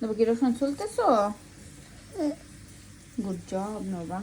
নবা কি রসুন চলতেছো গুড জব নবা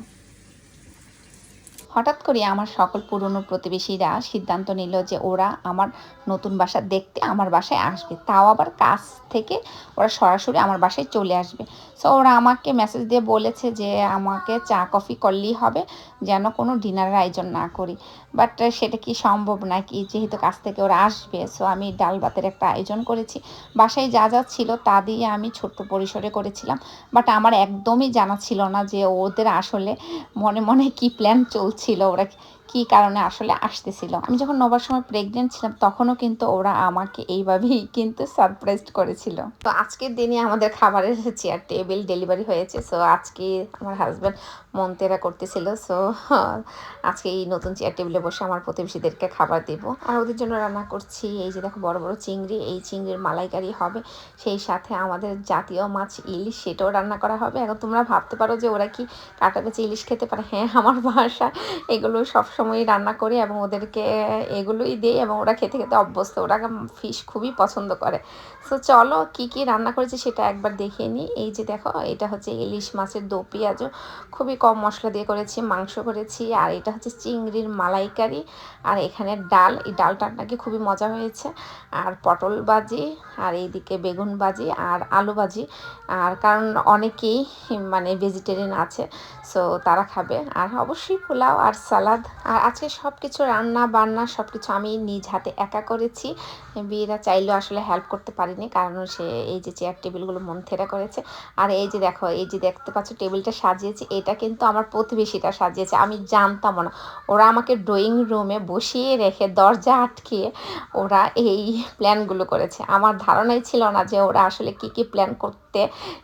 হঠাৎ করে আমার সকল পুরনো প্রতিবেশীরা সিদ্ধান্ত নিল যে ওরা আমার নতুন বাসা দেখতে আমার বাসায় আসবে। তাও আবার কাছ থেকে ওরা সরাসরি আমার বাসায় চলে আসবে। সো ওরা আমাকে মেসেজ দিয়ে বলেছে যে, আমাকে চা কফি করলেই হবে, যেন কোনো ডিনারের আয়োজন না করি। বাট সেটা কি সম্ভব নাকি? যেহেতু কাছ থেকে ওরা আসবে সো আমি ডাল ভাতের একটা আয়োজন করেছি। বাসায় যা যা ছিল তা দিয়ে আমি ছোট্ট পরিসরে করেছিলাম। বাট আমার একদমই জানা ছিল না যে, ওদের আসলে মনে মনে কি প্ল্যান চলছিল। ওরা কি কারণে আসলে আসতেছিল? আমি যখন নবার সময় প্রেগনেন্ট ছিলাম, তখনও কিন্তু ওরা আমাকে এইভাবেই কিন্তু সারপ্রাইজ করেছিল। তো আজকের দিনে আমাদের খাবারের চেয়ার টেবিল ডেলিভারি হয়েছে। সো আজকে আমার হাজব্যান্ড মন্তেরা করতেছিল। সো আজকে এই নতুন চেয়ার টেবিলে বসে আমার প্রতিবেশীদেরকে খাবার দেব। আর ওদের জন্য রান্না করছি। এই যে দেখো, বড় বড় চিংড়ি, এই চিংড়ির মালাইকারি হবে। সেই সাথে আমাদের জাতীয় মাছ ইলিশ, সেটাও রান্না করা হবে। এখন তোমরা ভাবতে পারো যে ওরা কি কাটা বেচে ইলিশ খেতে পারে? হ্যাঁ আমার বাসা, এগুলো সবসময়ই রান্না করি এবং ওদেরকে এগুলোই দিই এবং ওরা খেতে খেতে অভ্যস্ত। ওরা ফিশ খুবই পছন্দ করে। সো চলো কি কি রান্না করেছি সেটা একবার দেখিয়ে নিই। এই যে দেখো, এটা হচ্ছে ইলিশ মাছের দো পেঁয়াজও খুবই কম মশলা দিয়ে করেছি, মাংস করেছি, আর এটা হচ্ছে চিংড়ির মালাইকারি। আর এখানে ডাল, এই ডালটা নাকি খুবই মজা হয়েছে। আর পটল ভাজি, আর এইদিকে বেগুন ভাজি, আর আলু ভাজি। আর কারণ অনেকেই মানে ভেজিটেরিয়ান আছে সো তারা খাবে। আর অবশ্যই পোলাও আর সালাদ আর আজকে সব কিছু রান্না, বান্না সব কিছু আমি নিজ হাতে একা করেছি। বিয়েরা চাইলেও আসলে হেল্প করতে পারিনি, কারণ সে এই যে চেয়ার টেবিলগুলো মন থেরা করেছে। আর এই যে দেখো, এই যে দেখতে পাচ্ছ টেবিলটা সাজিয়েছি, এটা কিন্তু আমার প্রতিবেশীটা সাজিয়েছে, আমি জানতাম না। ওরা আমাকে ড্রয়িং রুমে বসিয়ে রেখে দরজা আটকিয়ে ওরা এই প্ল্যানগুলো করেছে। আমার ধারণাই ছিল না যে ওরা আসলে কি কি প্ল্যান করতে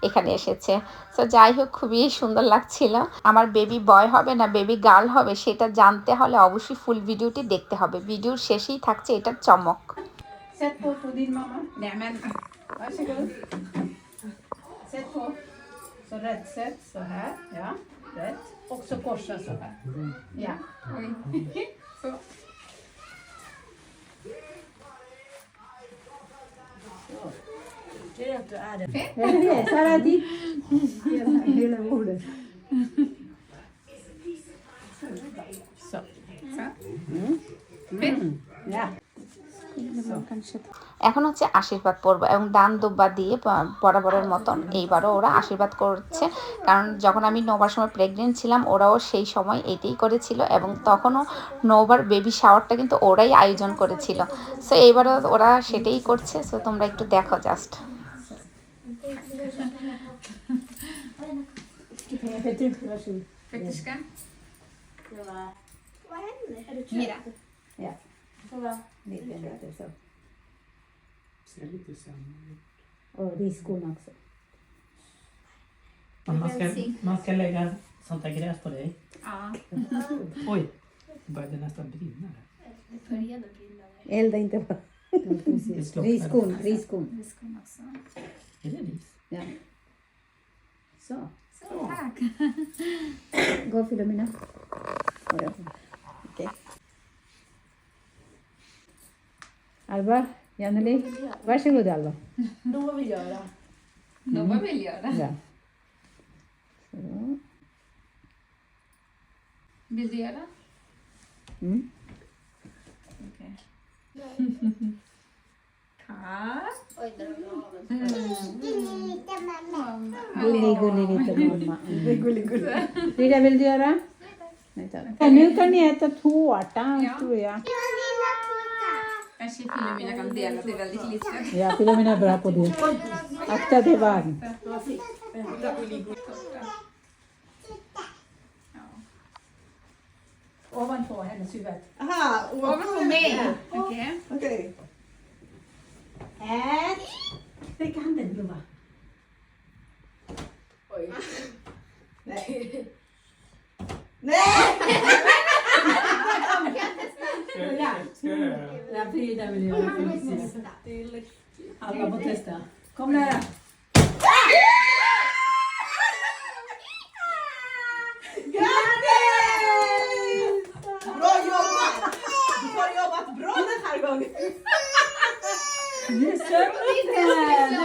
এখানে এসেছে। তো যাই হোক, খুবই সুন্দর লাগছিল। আমার বেবি বয় হবে না বেবি গার্ল হবে, সেটা জানতে হলে অবশ্যই ফুল ভিডিওটি দেখতে হবে ভিডিওর শেষেই থাকছে এটার চমক. Så rätt sätt, så här. Ja, rätt. Och så korsa så här. Ja. Så. Det är att du är det. Sara dit. Hela, hela bordet. Så. Ja. এখন হচ্ছে আশীর্বাদ পর্ব এবং দান দুব্বা দিয়ে বরাবরের মতন এইবারও ওরা আশীর্বাদ করছে কারণ যখন আমি নবার সময় প্রেগনেন্ট ছিলাম ওরাও সেই সময় এটাই করেছিল এবং তখনও নবার বেবি শাওয়ারটা কিন্তু ওরাই আয়োজন করেছিল সো এইবারও ওরা সেটাই করছে সো তোমরা একটু দেখো just? Mira. Ja. Lite, lite så. Ser lite sämre ut. Och riskorna också. Man ska, man ska lägga sånt där gräs på dig. Ja. Oj, det började nästan brinna. Det började brinna. Elda inte på. Precis. Riskorn, riskorn. Är det ris? Ja. Så. Tack. Gå Filomena. Okej. Alva, Janeli, waar zullen we dat dan? Dove migliora. Mm-hmm. Dove migliora. Ja. Zo. Bisera? Hm? Oké. Okay. ಗುಲ್ಲಿ ಗುಲ್ಲಿ ಗುಲ್ಲಿ ಗುಲ್ಲಿ ಈಗ ಬೆಳ್ದಿಯಾರ ಆಯ್ತಾ ನೀವು ಕಣ್ಣಿ ಆಯ್ತಾ ಹೂ ಆಟ ಅಂತೂ ಯಾ Ya, Filomena kang dela, di bali lisa. Yeah, Filomena brapo dia. Akta devan. Ovan på henne, syvett. Aha, ovan mig. Okej. Okej. And... Räck handen, Nej. Frida vill göra precis. Alla får testa. Kom nära. Grattis! Bra jobbat! Du har jobbat bra den här gången. Nu sömnar det!